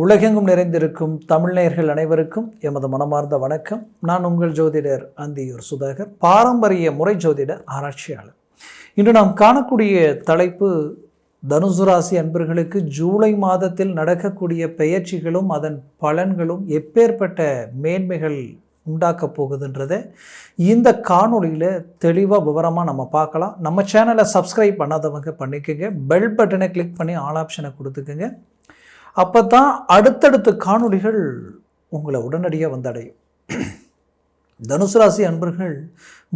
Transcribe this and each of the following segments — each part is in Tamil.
உலகெங்கும் நிறைந்திருக்கும் தமிழ்நேயர்கள் அனைவருக்கும் எமது மனமார்ந்த வணக்கம். நான் உங்கள் ஜோதிடர் அந்தியூர் சுதாகர் பாரம்பரிய முறை ஜோதிட ஆராய்ச்சியாளர். இன்று நாம் காணக்கூடிய தலைப்பு தனுசு ராசி அன்பர்களுக்கு ஜூலை மாதத்தில் நடக்கக்கூடிய பெயர்ச்சிகளும் அதன் பலன்களும் எப்பேற்பட்ட மேன்மைகள் உண்டாக்க போகுதுன்றதை இந்த காணொளியில் தெளிவாக விவரமாக நம்ம பார்க்கலாம். நம்ம சேனலை சப்ஸ்கிரைப் பண்ணாதவங்க பண்ணிக்கோங்க. பெல் பட்டனை கிளிக் பண்ணி ஆல் ஆப்ஷனை கொடுத்துக்கோங்க. அப்போ தான் அடுத்தடுத்த காணொளிகள் உங்களை உடனடியாக வந்தடையும். தனுசு ராசி அன்பர்கள்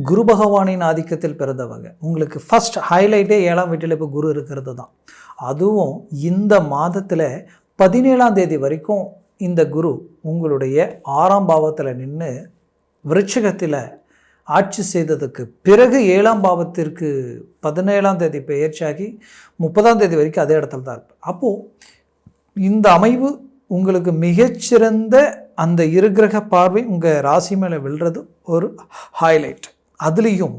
குரு பகவானின் ஆதிக்கத்தில் பிறந்தவங்க. உங்களுக்கு ஃபர்ஸ்ட் ஹைலைட்டே ஏழாம் வீட்டில் இப்போ குரு இருக்கிறது தான். அதுவும் இந்த மாதத்தில் பதினேழாம் தேதி வரைக்கும் இந்த குரு உங்களுடைய ஆறாம் பாவத்தில் நின்று விருட்சகத்தில் ஆட்சி செய்ததுக்கு பிறகு ஏழாம் பாவத்திற்கு பதினேழாம் தேதி பெயர்ச்சியாகி முப்பதாம் தேதி வரைக்கும் அதே இடத்துல தான் இருப்பார் அப்போது இந்த அமைவு உங்களுக்கு மிகச்சிறந்த அந்த இருகிரக பார்வை உங்கள் ராசி மேலே விழுறது ஒரு ஹைலைட் அதுலேயும்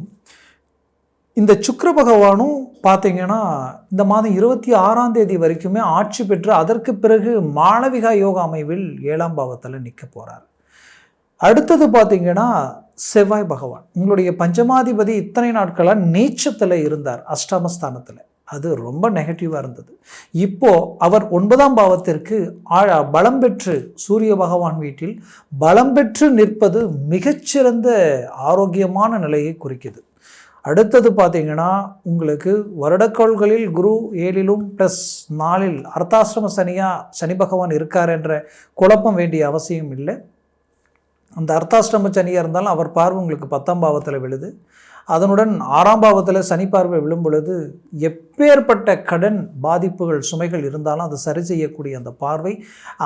இந்த சுக்கர பகவானும் பார்த்தீங்கன்னா இந்த மாதம் இருபத்தி ஆறாம் தேதி வரைக்குமே ஆட்சி பெற்று அதற்கு பிறகு மாணவிகா யோகா அமைவில் ஏழாம் பாவத்தில் நிற்க போகிறார் அடுத்தது பார்த்தீங்கன்னா செவ்வாய் பகவான். உங்களுடைய பஞ்சமாதிபதி இத்தனை நாட்களாக நீச்சத்தில் இருந்தார் அஷ்டமஸ்தானத்தில். அது ரொம்ப நெகட்டிவாக இருந்தது. இப்போ அவர் ஒன்பதாம் பாவத்திற்கு ஆழ பலம் பெற்று சூரிய பகவான் வீட்டில் பலம் பெற்று நிற்பது மிகச்சிறந்த ஆரோக்கியமான நிலையை குறிக்குது. அடுத்தது பார்த்தீங்கன்னா உங்களுக்கு வருடக்கோள்களில் குரு ஏழிலும் ப்ளஸ் நாலில் அர்த்தாசிரம சனியாக சனி பகவான் இருக்கார் என்ற குழப்பம் வேண்டிய அவசியம் இல்லை. அந்த அர்த்தாஷ்டம சனியாக இருந்தாலும் அவர் பார்வை உங்களுக்கு பத்தாம் பாவத்தில் விழுது. அதனுடன் ஆறாம் பாவத்தில் சனி பார்வை விழும் பொழுது எப்பேற்பட்ட கடன் பாதிப்புகள் சுமைகள் இருந்தாலும் அதை சரி செய்யக்கூடிய அந்த பார்வை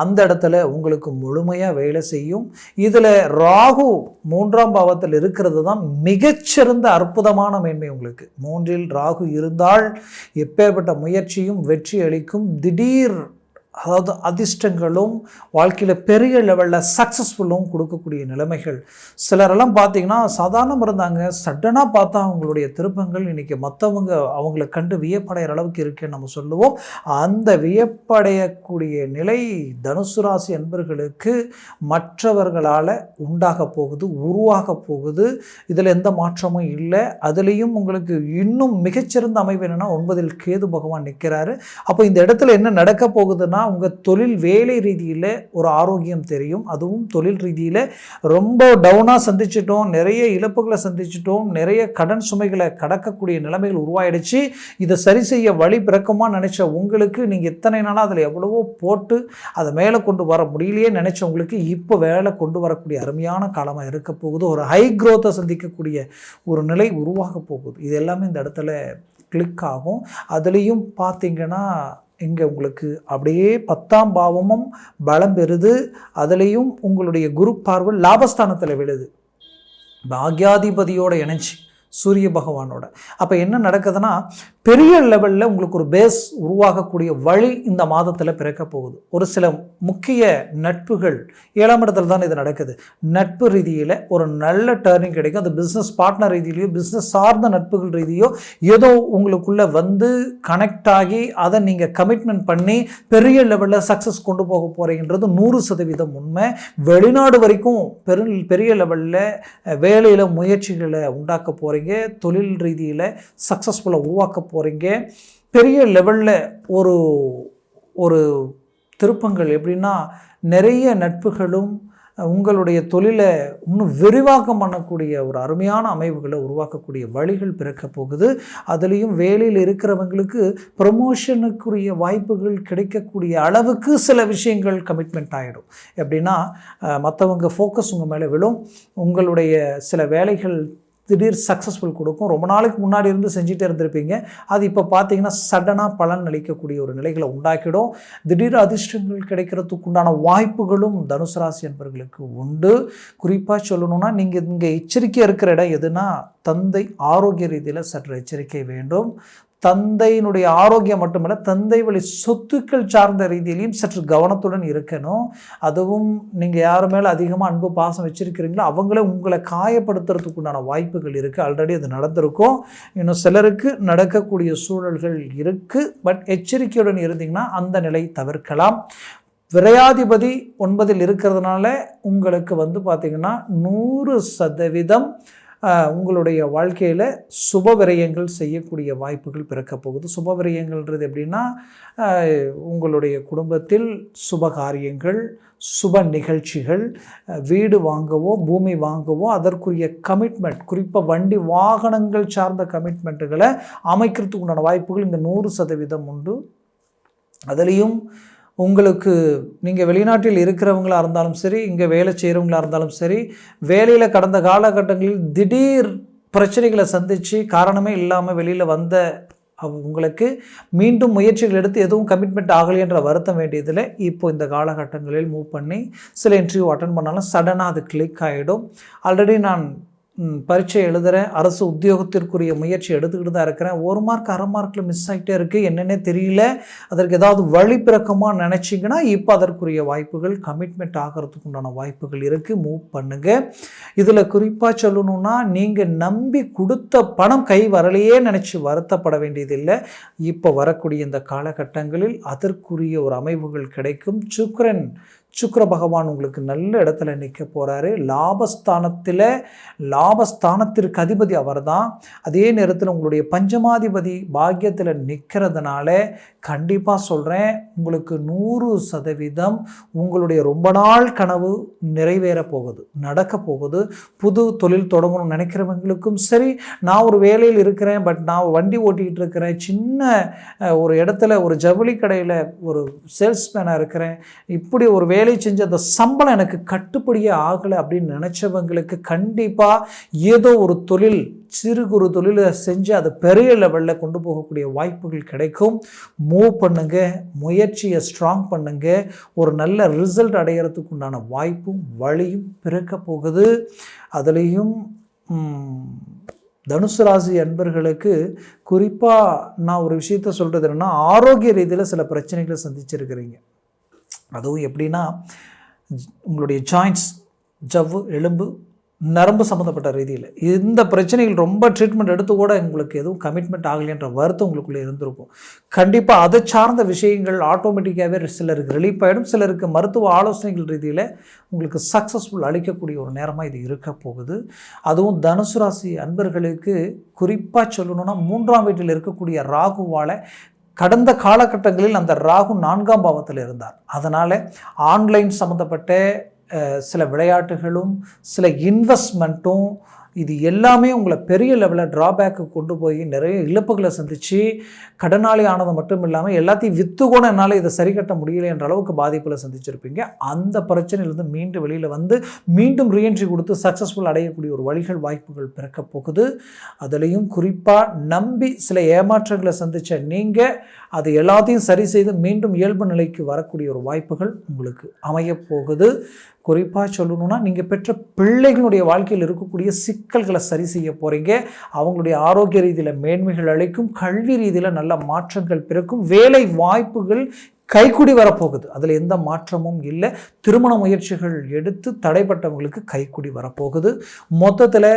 அந்த இடத்துல உங்களுக்கு முழுமையாக வேலை செய்யும். இதில் ராகு மூன்றாம் பாவத்தில் இருக்கிறது தான் மிகச்சிறந்த அற்புதமான மேன்மை உங்களுக்கு. மூன்றில் ராகு இருந்தால் எப்பேற்பட்ட முயற்சியும் வெற்றி அளிக்கும். திடீர் அதாவது அதிர்ஷ்டங்களும் வாழ்க்கையில் பெரிய லெவலில் சக்ஸஸ்ஃபுல்லும் கொடுக்கக்கூடிய நிலைமைகள். சிலரெல்லாம் பார்த்தீங்கன்னா சாதாரணம் இருந்தாங்க சடனாக பார்த்தா அவங்களுடைய திருப்பங்கள் இன்றைக்கி மற்றவங்க அவங்கள கண்டு வியப்படைகிற அளவுக்கு இருக்குன்னு நம்ம சொல்லுவோம். அந்த வியப்படையக்கூடிய நிலை தனுசு ராசி என்பர்களுக்கு மற்றவர்களால் உண்டாக போகுது உருவாக போகுது. இதில் எந்த மாற்றமும் இல்லை. அதுலேயும் உங்களுக்கு இன்னும் மிகச்சிறந்த அமைவு என்னென்னா ஒன்பதில் கேது பகவான் நிற்கிறாரு அப்போ இந்த இடத்துல என்ன நடக்க போகுதுன்னா உங்கள் தொழில் வேலை ரீதியில் ஒரு ஆரோக்கியம் தெரியும். அதுவும் தொழில் ரீதியில் ரொம்ப டவுனாக சந்திச்சிட்டோம். நிறைய இழப்புகளை சந்திச்சிட்டோம். நிறைய கடன் சுமைகளை கடக்கக்கூடிய நிலைமைகள் உருவாயிடுச்சு. இதை சரி செய்ய வழி பிறக்கமாக நினச்ச உங்களுக்கு நீங்கள் எத்தனை நாளாக அதில் எவ்வளவோ போட்டு அதை மேலே கொண்டு வர முடியலையே நினச்ச உங்களுக்கு இப்போ வேலை கொண்டு வரக்கூடிய அருமையான காலமாக இருக்க போகுது. ஒரு ஹை க்ரோத்தை சந்திக்கக்கூடிய ஒரு நிலை உருவாக போகுது. இது எல்லாமே இந்த இடத்துல கிளிக் ஆகும். அதுலேயும் பார்த்தீங்கன்னா இங்கே உங்களுக்கு அப்படியே பத்தாம் பாவமும் பலம் பெறுது. அதுலேயும் உங்களுடைய குரு பார்வை லாபஸ்தானத்தில் விழுது. பாக்யாதிபதியோட இணைஞ்சி சூரிய பகவானோட. அப்போ என்ன நடக்குதுன்னா பெரிய லெவலில் உங்களுக்கு ஒரு பேஸ் உருவாகக்கூடிய வழி இந்த மாதத்தில் பிறக்க போகுது. ஒரு சில முக்கிய நட்புகள் ஏழாம் இடத்துல தான் இது நடக்குது. நட்பு ரீதியில் ஒரு நல்ல டேர்னிங் கிடைக்கும். அது பிஸ்னஸ் பார்ட்னர் ரீதியிலையோ பிஸ்னஸ் சார்ந்த நட்புகள் ரீதியோ ஏதோ உங்களுக்குள்ளே வந்து கனெக்ட் ஆகி அதை நீங்கள் கமிட்மெண்ட் பண்ணி பெரிய லெவலில் சக்ஸஸ் கொண்டு போக போகிறீங்கன்றது நூறு சதவீதம் உண்மை. வெளிநாடு வரைக்கும் பெரு பெரிய லெவலில் வேலையில் முயற்சிகளை உண்டாக்க போகிறீங்க தொழில் ரீதியில் சக்ஸஸ்ஃபுல்லாக உருவாக்க போகிறீங்க பெரிய லெவலில் ஒரு ஒரு திருப்பங்கள் எப்படின்னா நிறைய நட்புகளும் உங்களுடைய தொழிலை இன்னும் விரிவாக்கம் பண்ணக்கூடிய ஒரு அருமையான அமைவுகளை உருவாக்கக்கூடிய வழிகள் பிறக்க போகுது. அதுலேயும் வேலையில் இருக்கிறவங்களுக்கு ப்ரமோஷனுக்குரிய வாய்ப்புகள் கிடைக்கக்கூடிய அளவுக்கு சில விஷயங்கள் கமிட்மெண்ட் ஆகிடும் எப்படின்னா மற்றவங்க ஃபோக்கஸ் உங்கள் மேலே விழும். உங்களுடைய சில வேலைகள் திடீர் சக்ஸஸ்ஃபுல் கொடுக்கும். ரொம்ப நாளைக்கு முன்னாடி இருந்து செஞ்சுட்டே இருந்திருப்பீங்க. அது இப்போ பார்த்தீங்கன்னா சடனாக பலன் அளிக்கக்கூடிய ஒரு நிலைகளை உண்டாக்கிடும். திடீர் அதிர்ஷ்டங்கள் கிடைக்கிறதுக்கு உண்டான வாய்ப்புகளும் தனுசு ராசி என்பவர்களுக்கு உண்டு. குறிப்பாக சொல்லணும்னா நீங்கள் இங்கே எச்சரிக்கை இருக்கிற இடம் எதுனா தந்தை ஆரோக்கிய ரீதியில் சற்று எச்சரிக்கை வேண்டும். தந்தையினுடைய ஆரோக்கியம் மட்டுமல்ல தந்தை வழி சொத்துக்கள் சார்ந்த ரீதியிலையும் சற்று கவனத்துடன் இருக்கணும். அதுவும் நீங்கள் யார் மேலே அதிகமாக அன்பு பாசம் வச்சுருக்கிறீங்களோ அவங்களே உங்களை காயப்படுத்துறதுக்கு உண்டான வாய்ப்புகள் இருக்குது ஆல்ரெடி அது நடந்திருக்கும். இன்னும் சிலருக்கு நடக்கக்கூடிய சூழல்கள் இருக்குது பட் எச்சரிக்கையுடன் இருந்தீங்கன்னா அந்த நிலை தவிர்க்கலாம். விரையாதிபதி ஒன்பதில் இருக்கிறதுனால உங்களுக்கு வந்து பார்த்திங்கன்னா நூறு சதவீதம் உங்களுடைய வாழ்க்கையில் சுப விரயங்கள் செய்யக்கூடிய வாய்ப்புகள் பிறக்கப் போகுது. சுப விரயங்கள்ன்றது எப்படின்னா உங்களுடைய குடும்பத்தில் சுப காரியங்கள் சுப நிகழ்ச்சிகள் வீடு வாங்கவோ பூமி வாங்கவோ அதற்குரிய கமிட்மெண்ட் குறிப்பாக வண்டி வாகனங்கள் சார்ந்த கமிட்மெண்ட்டுகளை அமைக்கிறதுக்கு உண்டான வாய்ப்புகள் இங்கே நூறு சதவீதம் உண்டு. அதுலேயும் உங்களுக்கு நீங்கள் வெளிநாட்டில் இருக்கிறவங்களாக இருந்தாலும் சரி இங்கே வேலை செய்கிறவங்களாக இருந்தாலும் சரி வேலையில் கடந்த காலகட்டங்களில் திடீர் பிரச்சனைகளை சந்தித்து காரணமே இல்லாமல் வெளியில் வந்த உங்களுக்கு மீண்டும் முயற்சிகள் எடுத்து எதுவும் கமிட்மெண்ட் ஆகலைன்ற வருத்தம் வேண்டியதில் இப்போ இந்த காலகட்டங்களில் மூவ் பண்ணி சில இன்டர்வியூ அட்டன் பண்ணாலும் சடனாக அது கிளிக் ஆகிடும் ஆல்ரெடி நான் பரீட்சை எழுதுகிறேன் அரசு உத்தியோகத்திற்குரிய முயற்சி எடுத்துக்கிட்டு தான் இருக்கிறேன். ஒரு மார்க் அரை மார்க்கில் மிஸ் ஆகிட்டே இருக்குது என்னென்னே தெரியல. அதற்கு ஏதாவது வழி பிறக்கமாக நினச்சிங்கன்னா இப்போ அதற்குரிய வாய்ப்புகள் கமிட்மெண்ட் ஆகிறதுக்கு உண்டான வாய்ப்புகள் இருக்குது மூவ் பண்ணுங்கள் இதில் குறிப்பாக சொல்லணுன்னா நீங்கள் நம்பி கொடுத்த பணம் கை வரலையே நினச்சி வருத்தப்பட வேண்டியதில்லை. இப்போ வரக்கூடிய இந்த காலகட்டங்களில் அதற்குரிய ஒரு அமைவுகள் கிடைக்கும். சுக்ரன் சுக்கர பகவான் உங்களுக்கு நல்ல இடத்துல நிற்க போகிறாரு லாபஸ்தானத்தில் லாபஸ்தானத்திற்கு அதிபதி அவர் தான் அதே நேரத்தில் உங்களுடைய பஞ்சமாதிபதி பாக்கியத்தில் நிற்கிறதுனால கண்டிப்பாக சொல்கிறேன் உங்களுக்கு நூறு சதவீதம் உங்களுடைய ரொம்ப நாள் கனவு நிறைவேற போகுது நடக்க போகுது. புது தொழில் தொடங்கணும்னு நினைக்கிறவங்களுக்கும் சரி நான் ஒரு வேலையில் இருக்கிறேன் பட் நான் வண்டி ஓட்டிகிட்டு இருக்கிறேன் சின்ன ஒரு இடத்துல ஒரு ஜவுளி கடையில் ஒரு சேல்ஸ்மேனாக இருக்கிறேன் இப்படி ஒரு வேலை செஞ்ச அந்த சம்பளம் எனக்கு கட்டுப்படியே ஆகலை அப்படின்னு நினச்சவங்களுக்கு கண்டிப்பாக ஏதோ ஒரு தொழில் சிறு குறு தொழிலை செஞ்சு அதை பெரிய லெவலில் கொண்டு போகக்கூடிய வாய்ப்புகள் கிடைக்கும். மூவ் பண்ணுங்க முயற்சியை ஸ்ட்ராங் பண்ணுங்க. ஒரு நல்ல ரிசல்ட் அடையிறதுக்கு உண்டான வாய்ப்பும் வழியும் பிறக்க போகுது. அதுலேயும் தனுசு ராசி அன்பர்களுக்கு குறிப்பாக நான் ஒரு விஷயத்த சொல்கிறது என்னென்னா ஆரோக்கிய ரீதியில் சில பிரச்சனைகளை சந்திச்சிருக்கிறீங்க. அதுவும் எப்படின்னா உங்களுடைய ஜாயின்ட்ஸ் ஜவ்வு எலும்பு நரம்பு சம்மந்தப்பட்ட ரீதியில் இந்த பிரச்சனைகள் ரொம்ப ட்ரீட்மெண்ட் எடுத்து கூட உங்களுக்கு எதுவும் கமிட்மெண்ட் ஆகலைன்ற வருத்தம் உங்களுக்குள்ளே இருந்திருக்கும். கண்டிப்பாக அதை சார்ந்த விஷயங்கள் ஆட்டோமேட்டிக்காகவே சிலருக்கு ரிலீஃப் ஆகிடும் சிலருக்கு மருத்துவ ஆலோசனைகள் ரீதியில் உங்களுக்கு சக்ஸஸ்ஃபுல் அளிக்கக்கூடிய ஒரு நேரமாக இது இருக்க போகுது. அதுவும் தனுசு ராசி அன்பர்களுக்கு குறிப்பாக சொல்லணும்னா மூன்றாம் வீட்டில் இருக்கக்கூடிய ராகுவால் கடந்த காலகட்டங்களில் அந்த ராகு நான்காம் பாவத்தில் இருந்தார். அதனால் ஆன்லைன் சம்மந்தப்பட்ட சில விளையாட்டுகளும் சில இன்வெஸ்ட்மெண்ட்டும் இது எல்லாமே உங்களை பெரிய லெவலில் ட்ராபேக்கு கொண்டு போய் நிறைய இழப்புகளை சந்தித்து கடனாளி ஆனது மட்டும் இல்லாமல் எல்லாத்தையும் விற்று கூட என்னால் இதை சரி கட்ட முடியலை என்ற அளவுக்கு பாதிப்புகளை சந்திச்சிருப்பீங்க. அந்த பிரச்சனையிலிருந்து மீண்டும் வெளியில் வந்து மீண்டும் ரீஎன்ட்ரி கொடுத்து சக்ஸஸ்ஃபுல் அடையக்கூடிய ஒரு வழிகள் வாய்ப்புகள் பிறக்க போகுது. அதுலேயும் குறிப்பாக நம்பி சில ஏமாற்றங்களை சந்தித்த நீங்கள் அது எல்லாத்தையும் சரி செய்து மீண்டும் இயல்பு நிலைக்கு வரக்கூடிய ஒரு வாய்ப்புகள் உங்களுக்கு அமையப் போகுது. குறிப்பாக சொல்லணும்னா நீங்கள் பெற்ற பிள்ளைகளுடைய வாழ்க்கையில் இருக்கக்கூடிய சிக்கல்களை சரி செய்ய போகிறீங்க அவங்களுடைய ஆரோக்கிய ரீதியில் மேன்மைகள் அளிக்கும் கல்வி ரீதியில் நல்ல மாற்றங்கள் பிறக்கும் வேலை வாய்ப்புகள் கைக்குடி வரப்போகுது. அதில் எந்த மாற்றமும் இல்லை. திருமண முயற்சிகள் எடுத்து தடைப்பட்டவங்களுக்கு கைக்குடி வரப்போகுது. மொத்தத்தில்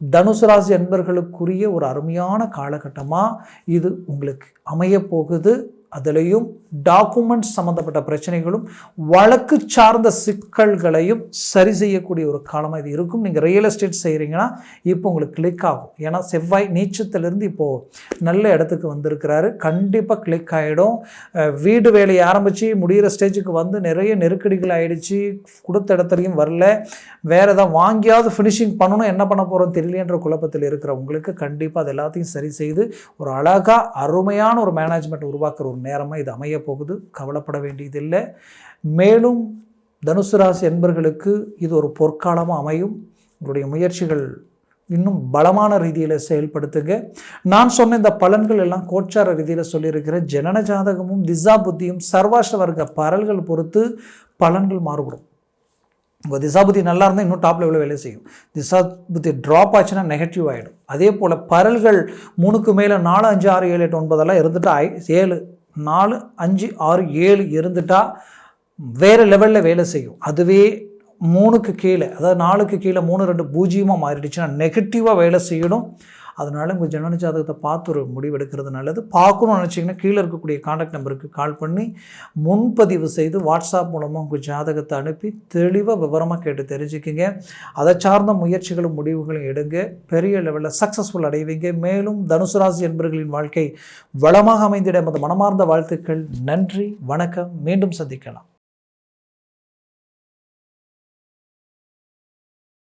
தனுசு ராசி அன்பர்களுக்குரிய ஒரு அருமையான காலகட்டமாக இது உங்களுக்கு அமையப்போகுது. அதுலேயும் டாக்குமெண்ட்ஸ் சம்மந்தப்பட்ட பிரச்சனைகளும் வழக்கு சார்ந்த சிக்கல்களையும் சரி செய்யக்கூடிய ஒரு காலமாக இது இருக்கும். நீங்கள் ரியல் எஸ்டேட் செய்கிறீங்கன்னா இப்போ உங்களுக்கு கிளிக் ஆகும். ஏன்னா செவ்வாய் நீச்சத்திலிருந்து இப்போது நல்ல இடத்துக்கு வந்திருக்கிறாரு. கண்டிப்பாக கிளிக் ஆகிடும் வீடு வேலையை ஆரம்பித்து முடிகிற ஸ்டேஜுக்கு வந்து நிறைய நெருக்கடிகள் ஆகிடுச்சு கொடுத்த இடத்துலையும் வரல. வேறு எதாவது வாங்கியாவது ஃபினிஷிங் பண்ணணும் என்ன பண்ண போகிறோம் தெரியலன்ற குழப்பத்தில் இருக்கிற உங்களுக்கு கண்டிப்பாக அது எல்லாத்தையும் சரி செய்து ஒரு அழகாக அருமையான ஒரு மேனேஜ்மெண்ட் உருவாக்குற ஒரு நேரமாக இது அமைய போகுது. கவலைப்பட வேண்டியதில்லை. மேலும் தனுசு ராசி என்பர்களுக்கு இது ஒரு பொற்காலமாக அமையும். உங்களுடைய முயற்சிகள் இன்னும் பலமான ரீதியில் செயல்படுத்துங்க. நான் சொன்ன இந்த பலன்கள் எல்லாம் கோச்சார ரீதியில் சொல்லியிருக்கிறேன் ஜனன ஜாதகமும் திசா புத்தியும் சர்வாஷ்ட வர்க்க பரல்கள் பொறுத்து பலன்கள் மாறுபடும். உங்கள் திசாபுத்தி நல்லா இருந்தால் இன்னும் டாப் லெவலில் வேலை செய்யும். திசாபுத்தி ட்ராப் ஆச்சுன்னா நெகட்டிவ் ஆகிடும் அதே போல் பரல்கள் மூணுக்கு மேலே நாலு அஞ்சு ஆறு ஏழு எட்டு ஒன்பதெல்லாம் இருந்துட்டு ஐ ஏழு நாலு அஞ்சு ஆறு ஏழு இருந்துட்டால் வேறு லெவலில் வேலை செய்யும். அதுவே மூணுக்கு கீழே அதாவது நாலுக்கு கீழே மூணு ரெண்டு பூஜ்ஜியமாக மாறிடுச்சுன்னா நெகட்டிவாக வேலை செய்யணும். அதனால உங்கள் ஜனன ஜாதகத்தை பார்த்து ஒரு முடிவெடுக்கிறது நல்லது. பார்க்கணும்னு நினச்சிங்கன்னா கீழே இருக்கக்கூடிய காண்டாக்ட் நம்பருக்கு கால் பண்ணி முன்பதிவு செய்து வாட்ஸ்அப் மூலமாக உங்கள் ஜாதகத்தை அனுப்பி தெளிவாக விவரமாக கேட்டு தெரிஞ்சுக்கிங்க. அதை சார்ந்த முயற்சிகளும் முடிவுகளும் எடுங்க. பெரிய லெவலில் சக்ஸஸ்ஃபுல் அடைவீங்க. மேலும் தனுசு ராசி என்பர்களின் வாழ்க்கை வளமாக அமைந்திட எமது மனமார்ந்த வாழ்த்துக்கள். நன்றி வணக்கம். மீண்டும் சந்திக்கலாம்.